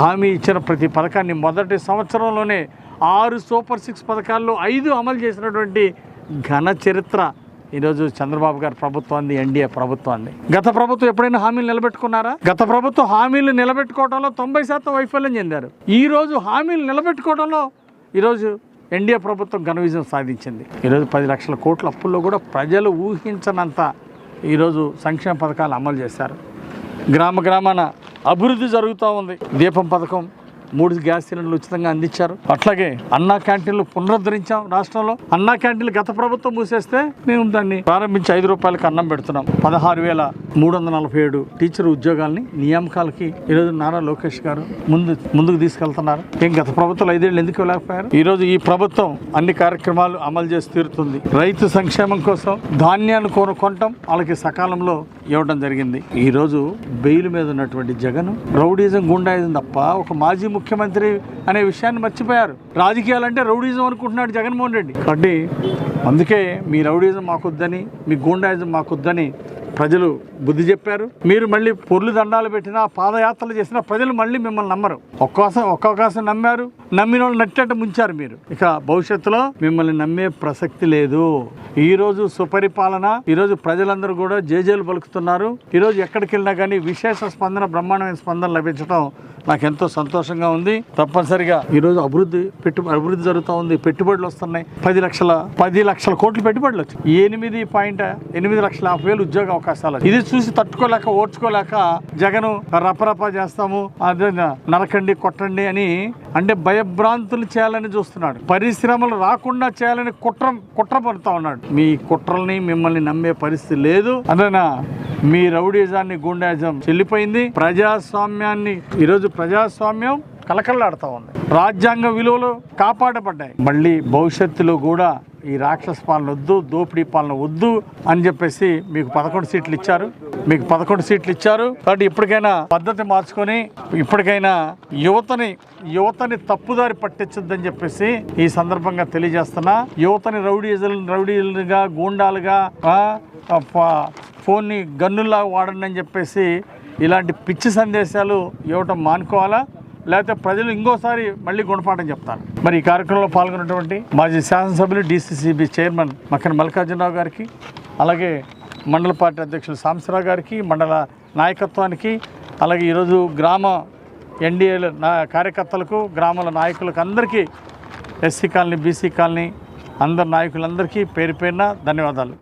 హామీ ఇచ్చిన ప్రతి పథకాన్ని మొదటి సంవత్సరంలోనే ఆరు సూపర్ సిక్స్ పథకాల్లో ఐదు అమలు చేసినటువంటి ఘన చరిత్ర ఈరోజు చంద్రబాబు గారి ప్రభుత్వాన్ని ఎన్డీఏ ప్రభుత్వాన్ని. గత ప్రభుత్వం ఎప్పుడైనా హామీలు నిలబెట్టుకున్నారా? గత ప్రభుత్వం హామీలు నిలబెట్టుకోవడంలో తొంభై శాతం వైఫల్యం చెందారు. ఈరోజు హామీలు నిలబెట్టుకోవడంలో ఈరోజు ఎన్డీఏ ప్రభుత్వం ఘన విజయం సాధించింది. ఈరోజు పది లక్షల కోట్ల అప్పుల్లో కూడా ప్రజలు ఊహించనంత ఈరోజు సంక్షేమ పథకాలు అమలు చేశారు. గ్రామ గ్రామాన అభివృద్ధి జరుగుతూ ఉంది. దీపం పథకం మూడు గ్యాస్ సిలిండర్లు ఉచితంగా అందించారు. అట్లాగే అన్నా క్యాంటీన్లు పునరుద్ధరించాం రాష్ట్రంలో. అన్నా క్యాంటీన్లు గత ప్రభుత్వం మూసేస్తే మేము దాన్ని ప్రారంభించి ఐదు రూపాయలకు అన్నం పెడుతున్నాం. పదహారు వేల మూడు వందల నలభై ఏడు టీచర్ ఉద్యోగాల్ని నియామకాలకి ఈరోజు నారా లోకేష్ గారు ముందు ముందుకు తీసుకెళ్తున్నారు. ఏం గత ప్రభుత్వం ఐదేళ్ళు ఎందుకు వెళ్ళకపోయారు ఈరోజు ఈ ప్రభుత్వం అన్ని కార్యక్రమాలు అమలు చేసి తీరుతుంది. రైతు సంక్షేమం కోసం ధాన్యాన్ని కొను కొనటం వాళ్ళకి సకాలంలో ఇవ్వడం జరిగింది. ఈరోజు బెయిల్ మీద ఉన్నటువంటి జగన్ రౌడీజం గుండాయిజం తప్ప ఒక మాజీ ముఖ్యమంత్రి అనే విషయాన్ని మర్చిపోయారు. రాజకీయాలంటే రౌడీజం అనుకుంటున్నాడు జగన్మోహన్ రెడ్డి. కాబట్టి అందుకే మీ రౌడీజం మాకొద్దని మీ గుండాయిజం మాకొద్దని ప్రజలు బుద్ధి చెప్పారు. మీరు మళ్ళీ పొర్లు దండాలు పెట్టినా పాదయాత్రలు చేసినా ప్రజలు మళ్ళీ మిమ్మల్ని నమ్మరు. ఒక్కోసం ఒక్కొక్కసం నమ్మారు. నమ్మిన వాళ్ళు నట్టేట ముంచారు మీరు. ఇక భవిష్యత్తులో మిమ్మల్ని నమ్మే ప్రసక్తి లేదు. ఈ రోజు సుపరిపాలన ఈరోజు ప్రజలందరూ కూడా జేజేలు పలుకుతున్నారు. ఈరోజు ఎక్కడికి వెళ్ళినా కానీ విశేష స్పందన బ్రహ్మాండమైన స్పందన లభించడం నాకు ఎంతో సంతోషంగా ఉంది. తప్పనిసరిగా ఈ రోజు అభివృద్ధి పెట్టు అభివృద్ధి జరుగుతూ ఉంది. పెట్టుబడులు వస్తున్నాయి. పది లక్షల పది లక్షల కోట్లు పెట్టుబడులు వచ్చాయి. ఎనిమిది పాయింట్ ఎనిమిది లక్షల యాభై వేలు ఉద్యోగ అవకాశాలు ఇది చూసి తట్టుకోలేక ఓడ్చుకోలేక జగన్ రపరప చేస్తాము. అదే నరకండి కొట్టండి అని అంటే భయభ్రాంతులు చేయాలని చూస్తున్నాడు. పరిశ్రమలు రాకుండా చేయాలని కుట్ర కుట్ర పడుతూ ఉన్నాడు. మీ కుట్రల్ని మిమ్మల్ని నమ్మే పరిస్థితి లేదు. అదేనా మీ రౌడీజాన్ని గుండాజం చెల్లిపోయింది. ప్రజాస్వామ్యాన్ని ఈరోజు ప్రజాస్వామ్యం కలకల్లాడుతూ ఉంది. రాజ్యాంగ విలువలు కాపాడబడ్డాయి. మళ్ళీ భవిష్యత్తులో కూడా ఈ రాక్షస పాలన వద్దు దోపిడీ పాలన వద్దు అని చెప్పేసి మీకు పదకొండు సీట్లు ఇచ్చారు. మీకు పదకొండు సీట్లు ఇచ్చారు. కాబట్టి ఇప్పటికైనా పద్ధతి మార్చుకొని ఇప్పటికైనా యువతని యువతని తప్పుదారి పట్టించొద్దని చెప్పేసి ఈ సందర్భంగా తెలియజేస్తున్నా. యువతని రౌడీజల్ రౌడీలుగా గూండాలుగా ఫోన్ని గన్నుల్లా వాడండి అని చెప్పేసి ఇలాంటి పిచ్చి సందేశాలు ఇవ్వటం మానుకోవాలా? లేకపోతే ప్రజలు ఇంకోసారి మళ్ళీ గుణపాఠం చెప్తారు. మరి ఈ కార్యక్రమంలో పాల్గొన్నటువంటి మాజీ శాసనసభ్యులు డీసీసీబీ చైర్మన్ మక్కన మల్లికార్జునరావు గారికి అలాగే మండల పార్టీ అధ్యక్షులు సాంసరావు గారికి మండల నాయకత్వానికి అలాగే ఈరోజు గ్రామ ఎన్డీఏల నా కార్యకర్తలకు గ్రామాల నాయకులకు అందరికీ ఎస్సీ కాలనీ బీసీ కాలనీ అందరు నాయకులందరికీ పేరు పేరున ధన్యవాదాలు.